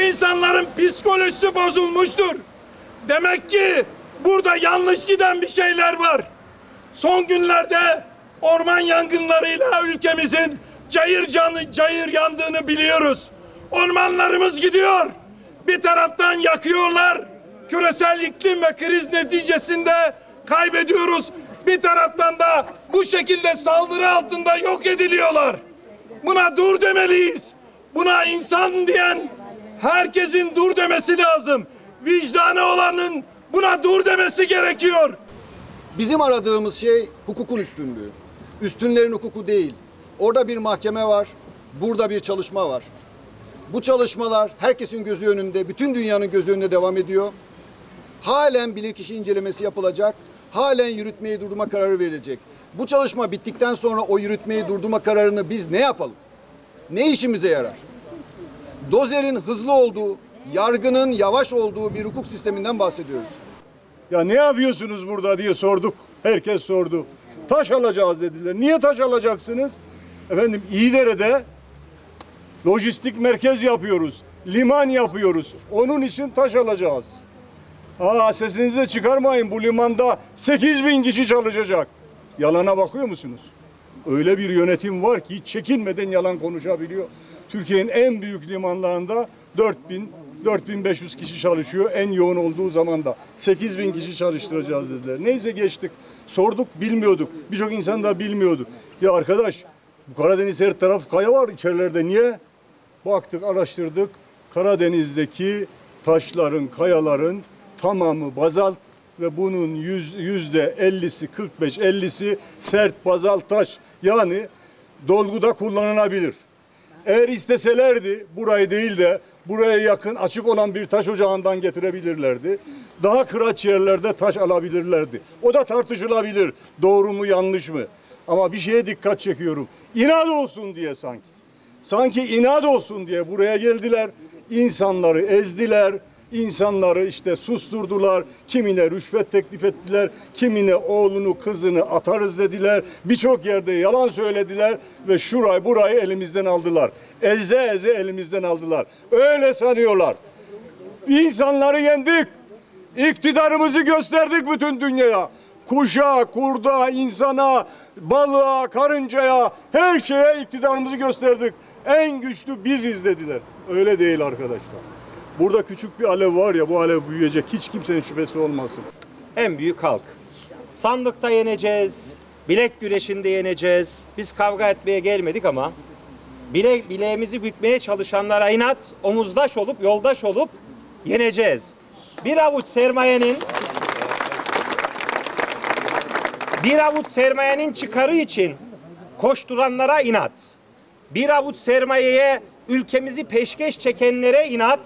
İnsanların psikolojisi bozulmuştur. Demek ki burada yanlış giden bir şeyler var. Son günlerde orman yangınlarıyla ülkemizin cayır canı cayır yandığını biliyoruz. Ormanlarımız gidiyor. Bir taraftan yakıyorlar. Küresel iklim ve kriz neticesinde kaybediyoruz. Bir taraftan da bu şekilde saldırı altında yok ediliyorlar. Buna dur demeliyiz. Buna insan diyen herkesin dur demesi lazım. Vicdanı olanın buna dur demesi gerekiyor. Bizim aradığımız şey hukukun üstünlüğü. Üstünlerin hukuku değil. Orada bir mahkeme var, burada bir çalışma var. Bu çalışmalar herkesin gözü önünde, bütün dünyanın gözü önünde devam ediyor. Halen bilirkişi incelemesi yapılacak, halen yürütmeyi durdurma kararı verilecek. Bu çalışma bittikten sonra o yürütmeyi durdurma kararını biz ne yapalım? Ne işimize yarar? Dozerin hızlı olduğu, yargının yavaş olduğu bir hukuk sisteminden bahsediyoruz. Ya ne yapıyorsunuz burada diye sorduk. Herkes sordu. Taş alacağız dediler. Niye taş alacaksınız? Efendim İyidere'de lojistik merkez yapıyoruz. Liman yapıyoruz. Onun için taş alacağız. Aa sesinizi de çıkarmayın. Bu limanda 8 bin kişi çalışacak. Yalana bakıyor musunuz? Öyle bir yönetim var ki çekinmeden yalan konuşabiliyor. Türkiye'nin en büyük limanlarında 4000 4500 kişi çalışıyor en yoğun olduğu zaman da 8000 kişi çalıştıracağız dediler. Neyse geçtik. Sorduk bilmiyorduk. Birçok insan da bilmiyordu. Ya arkadaş bu Karadeniz her taraf kaya var içerilerde niye? Baktık araştırdık. Karadeniz'deki taşların, kayaların tamamı bazalt ve bunun yüz- yüzde 50'si 45 50'si sert bazalt taş. Yani dolguda kullanılabilir. Eğer isteselerdi burayı değil de buraya yakın açık olan bir taş ocağından getirebilirlerdi. Daha kıraç yerlerde taş alabilirlerdi. O da tartışılabilir. Doğru mu yanlış mı? Ama bir şeye dikkat çekiyorum. İnat olsun diye sanki. Sanki inat olsun diye buraya geldiler. İnsanları ezdiler. İnsanları işte susturdular. Kimine rüşvet teklif ettiler. Kimine oğlunu kızını atarız dediler. Birçok yerde yalan söylediler ve şurayı burayı elimizden aldılar. Eze eze elimizden aldılar. Öyle sanıyorlar. İnsanları yendik. İktidarımızı gösterdik bütün dünyaya. Kuşa, kurda, insana, balığa, karıncaya, her şeye iktidarımızı gösterdik. En güçlü biziz dediler. Öyle değil arkadaşlar. Burada küçük bir alev var ya bu alev büyüyecek. Hiç kimsenin şüphesi olmasın. en büyük halk. Sandıkta yeneceğiz, bilek güreşinde yeneceğiz. Biz kavga etmeye gelmedik ama bile, bileğimizi bükmeye çalışanlara inat, omuzdaş olup, yoldaş olup yeneceğiz. Bir avuç sermayenin bir avuç sermayenin çıkarı için koşturanlara inat. Bir avuç sermayeye ülkemizi peşkeş çekenlere inat.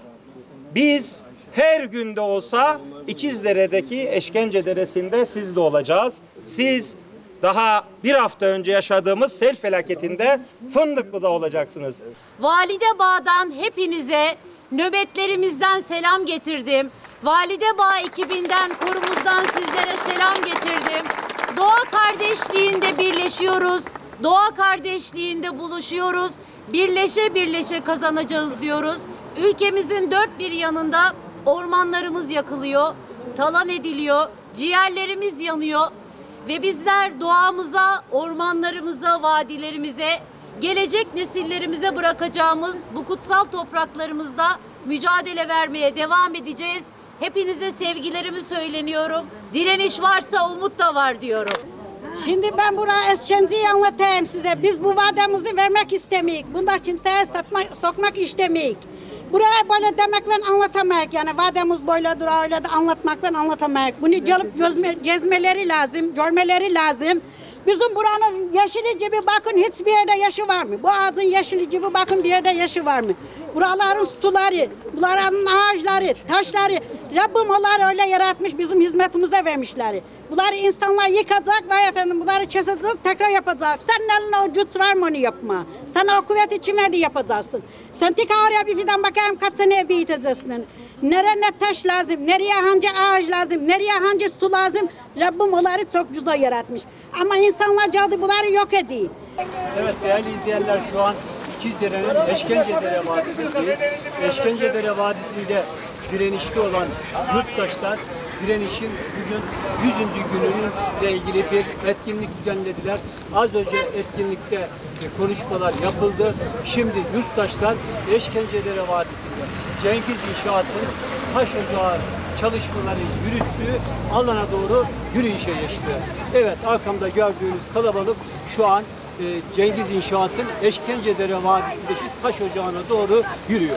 Biz her günde olsa İkizdere'deki Eşkence Deresi'nde siz de olacağız. Siz daha bir hafta önce yaşadığımız sel felaketinde Fındıklı'da olacaksınız. Valide Bağ'dan hepinize nöbetlerimizden selam getirdim. Valide Bağ ekibinden, korumuzdan sizlere selam getirdim. Doğa kardeşliğinde birleşiyoruz. Doğa kardeşliğinde buluşuyoruz. Birleşe birleşe kazanacağız diyoruz. Ülkemizin dört bir yanında ormanlarımız yakılıyor, talan ediliyor, ciğerlerimiz yanıyor. Ve bizler doğamıza, ormanlarımıza, vadilerimize, gelecek nesillerimize bırakacağımız bu kutsal topraklarımızda mücadele vermeye devam edeceğiz. Hepinize sevgilerimi söyleniyorum. Direniş varsa umut da var diyorum. Şimdi ben buraya Eskendi'yi anlatayım size. Biz bu vademizi vermek istemeyik. Bunda kimseye sokmak, sokmak istemeyik. Buraya böyle demekle anlatamayız. Yani vademiz böyle dur öyle de anlatmakla anlatamayız. Bunu gelip gözme, gezmeleri lazım, görmeleri lazım. Bizim buranın yeşili gibi bakın hiçbir yerde yaşı var mı? Bu ağacın yeşili gibi bakın bir yerde yaşı var mı? Buraların suları, buraların ağaçları, taşları Rabbim onları öyle yaratmış bizim hizmetimize vermişler. Bunları insanlar yıkacak ve efendim bunları kesecek tekrar yapacak. Senin eline o güç var mı onu yapma? Sana o kuvvet için verdi yapacaksın. Sen tek oraya bir fidan bakayım kaç seneye büyüteceksin. Nereye ne taş lazım, nereye hangi ağaç lazım, nereye hangi su lazım. Rabbim onları çok güzel yaratmış. Ama insanlar geldi bunları yok ediyor. Evet değerli izleyenler şu an İkizdere'nin Eşkencedere Vadisi'ndeyiz. Eşkencedere Vadisi'nde direnişte olan yurttaşlar direnişin bugün 100. günününle ilgili bir etkinlik düzenlediler. Az önce etkinlikte konuşmalar yapıldı. Şimdi yurttaşlar Eşkencedere Vadisi'nde Cengiz İnşaat'ın taş ocağı çalışmaları yürüttüğü alana doğru yürüyüşe geçti. Evet arkamda gördüğünüz kalabalık şu an e, Cengiz İnşaat'ın Eşkencedere Vadisi'ndeki taş ocağına doğru yürüyor.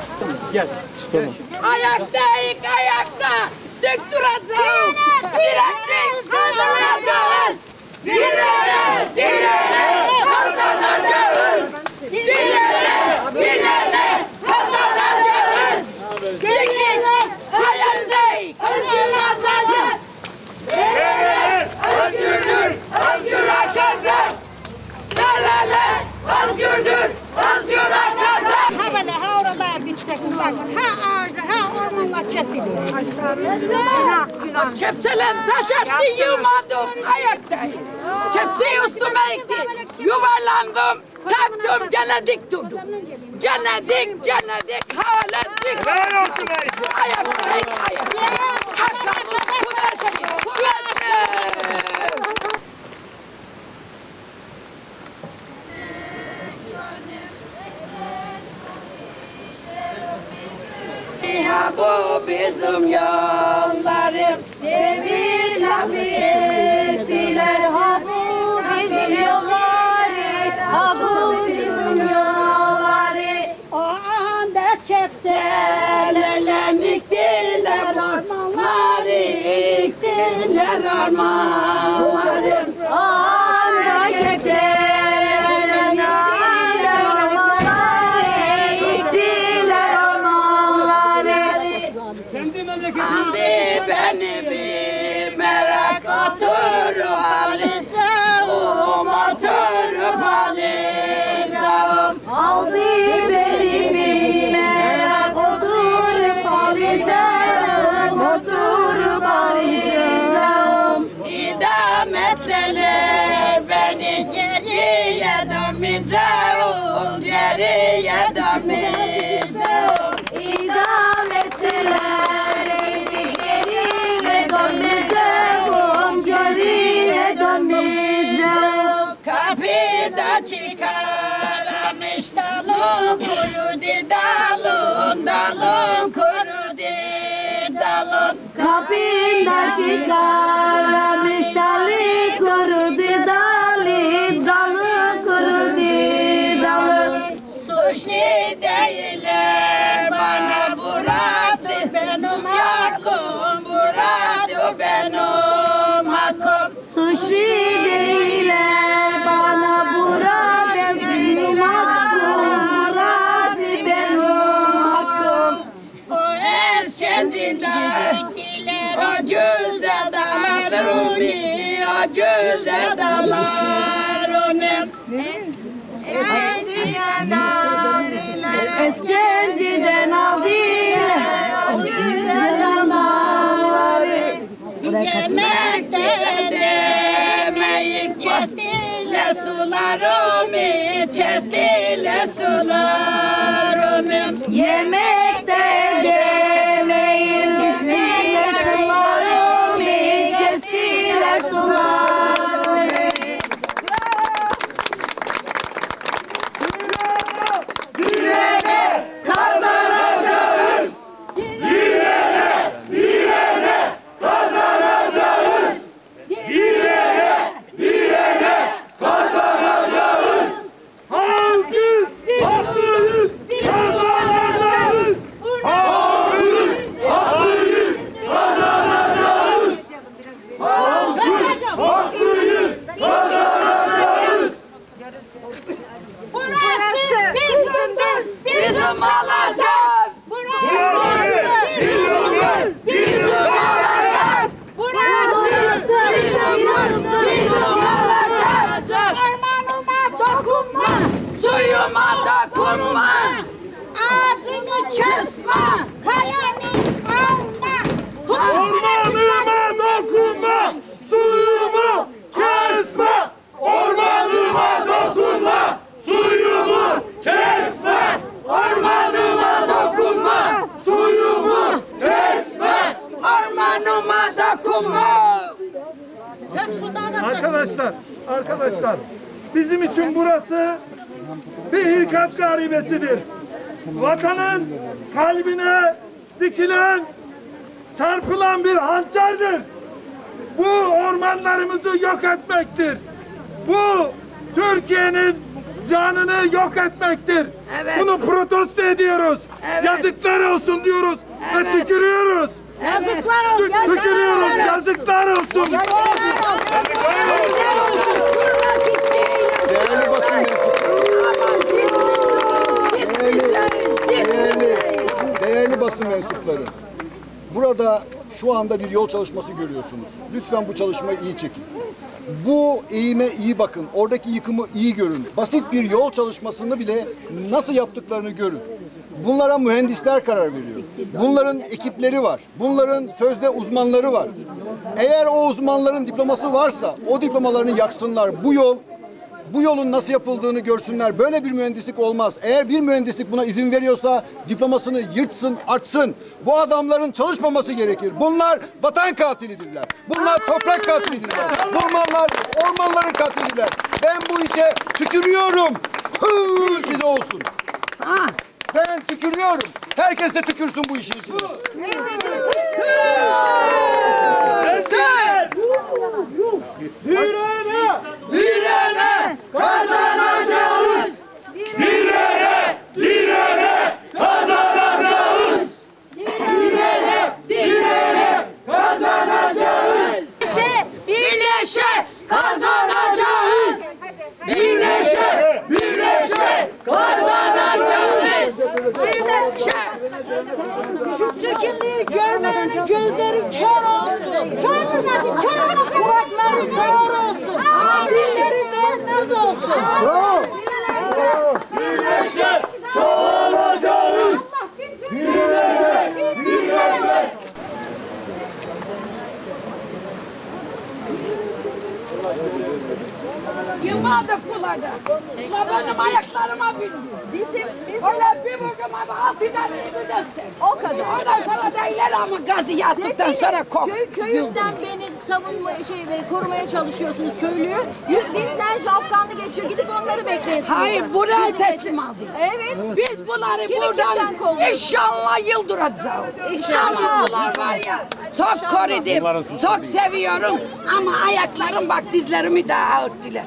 Gel. Gel. Ayaktayız, ayakta. Dik duracağız. Direktik kazanacağız. Direne, direne kazanacağız. Kepçelen taş attı yılmadım ayaktayım. Kepçeyi üstüme ekti. Yuvarlandım, kalktım gene dik durdum. Gene dik, gene dik, hala dik. Ayaktayım, ayaktayım. Arkamız kuvvetli, kuvvetli. Ya bu bizim yollarım anda çepte Seneler diktiler ormanları Kapıda çıkarmış dalın kurudu dalın dalın kurudu dalın Kapındaki karamış dalarım o güzel dalarım Eskerdiden aldılar o güzel analları Yemekte demeyi kestile sularımı kestile sularımı Yemekte yemeğin vurma. Ağzını kesme. Kayanın alma. Ormanıma dokunma. Suyumu kesme. Ormanıma dokunma. Suyumu kesme. Ormanıma dokunma. Suyumu kesme. Ormanıma dokunma. Arkadaşlar, arkadaşlar. Bizim için burası bir hilkat garibesidir. Vatanın kalbine dikilen, çarpılan bir hançerdir. Bu ormanlarımızı yok etmektir. Bu Türkiye'nin canını yok etmektir. Evet. Bunu protesto ediyoruz. Evet. Yazıklar olsun diyoruz ve Evet. tükürüyoruz. Yazıklar Tü- olsun. tükürüyoruz. Yazıklar olsun. Değerli basın mensupları, değerli, basın mensupları. Burada şu anda bir yol çalışması görüyorsunuz. Lütfen bu çalışmayı iyi çekin. Bu eğime iyi bakın. Oradaki yıkımı iyi görün. Basit bir yol çalışmasını bile nasıl yaptıklarını görün. Bunlara mühendisler karar veriyor. Bunların ekipleri var. Bunların sözde uzmanları var. Eğer o uzmanların diploması varsa o diplomalarını yaksınlar. Bu yol bu yolun nasıl yapıldığını görsünler. Böyle bir mühendislik olmaz. Eğer bir mühendislik buna izin veriyorsa diplomasını yırtsın, artsın. Bu adamların çalışmaması gerekir. Bunlar vatan katilidirler. Bunlar toprak katilidirler. Ormanlar, ormanların katilidirler. Ben bu işe tükürüyorum. Püh, size olsun. Ben tükürüyorum. Herkes de tükürsün bu işin içine. Direne kazanacağız. Direne, direne kazanacağız. Direne, direne kazanacağız. Birleşe kazanacağız. Birleşe, birleşe kazanacağız. Birleşe. Şu çirkinliği görmeyenin gözleri kör olsun. Kör mü zaten? Kör olmasın. Kulakları sağır olsun. Dilleri dönmez olsun. Birleşe çoğalacağız. Yılmadık buralarda. La benim ayaklarıma bindi. Bizim, bizim. Öyle bir vurdum ama altı tane mi desem. O kadar. Ondan sonra değiller ama gazı yattıktan sonra kok. Köy, köyümden beni savunma şey ve korumaya çalışıyorsunuz köylüyü. Yüz binlerce Afganlı geçiyor. Gidip onları bekleyin. Hayır buraya teslim aldık. Evet. Biz bunları Kimi buradan inşallah yıldıracağız. Ama bunlar var ya çok korudum, çok seviyorum ama ayaklarım bak dizlerimi de ağırttılar.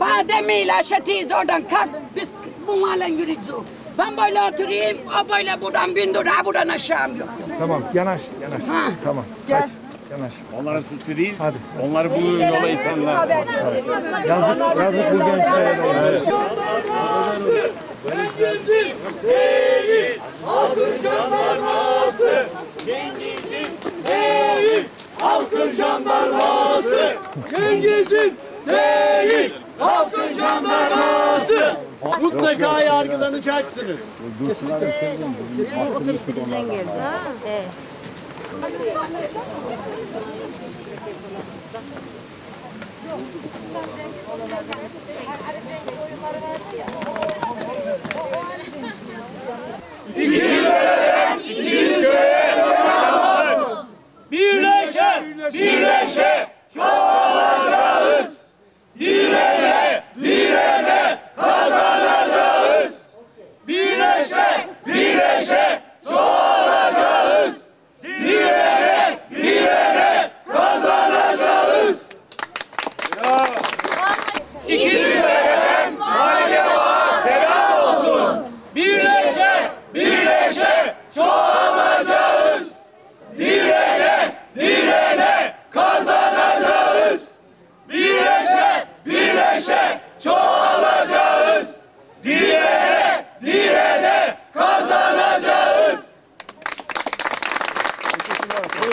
Bademiyle şetiyiz oradan kalk biz bunlarla yürüyeceğiz. Ben böyle oturayım, o böyle buradan bindir, ha buradan aşağım yok. Tamam yanaş yanaş. Ha. Tamam. Gel. Yanaş. Onların suçu değil. Hadi. Onları bu yola itenler. Yazık, yazık bu gençlere de. Yargılanacaksınız. Otobüste bizden geldi. Evet.